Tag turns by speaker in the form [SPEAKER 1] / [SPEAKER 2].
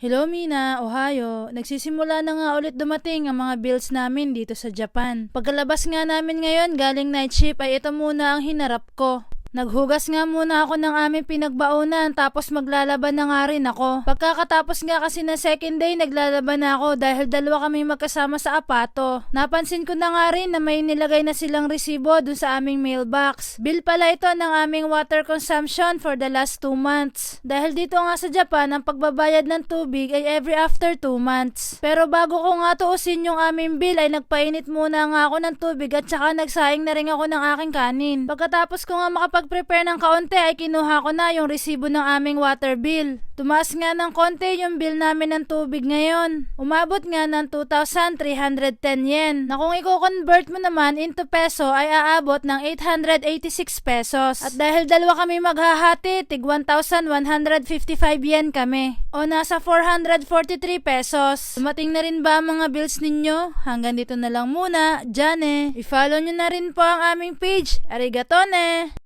[SPEAKER 1] Hello Mina, Ohio. Nagsisimula na nga ulit dumating ang mga bills namin dito sa Japan. Pagkalabas nga namin ngayon galing night shift ay ito muna ang hinarap ko. Naghugas nga muna ako ng aming pinagbaunan tapos maglalaban na nga rin ako. Pagkakatapos nga kasi na second day naglalaban na ako dahil dalawa kami magkasama sa apato. Napansin ko na nga rin na may nilagay na silang resibo dun sa aming mailbox. Bill pala ito ng aming water consumption for the last 2 months. Dahil dito nga sa Japan ang pagbabayad ng tubig ay every after 2 months. Pero bago ko nga tuusin yung aming bill ay nagpainit muna nga ako ng tubig at saka nagsaing na rin ako ng aking kanin. Pagkatapos ko nga makapag-prepare ng kaunti ay kinuha ko na yung resibo ng aming water bill. Tumaas nga ng konti yung bill namin ng tubig ngayon. Umabot nga ng 2,310 yen. Na kung i-convert mo naman into peso ay aabot ng 886 pesos. At dahil dalawa kami maghahati, tig 1,155 yen kami. O nasa 443 pesos. Dumating na rin ba ang mga bills ninyo? Hanggang dito na lang muna. Jane. I-follow nyo na rin po ang aming page. Arigatone!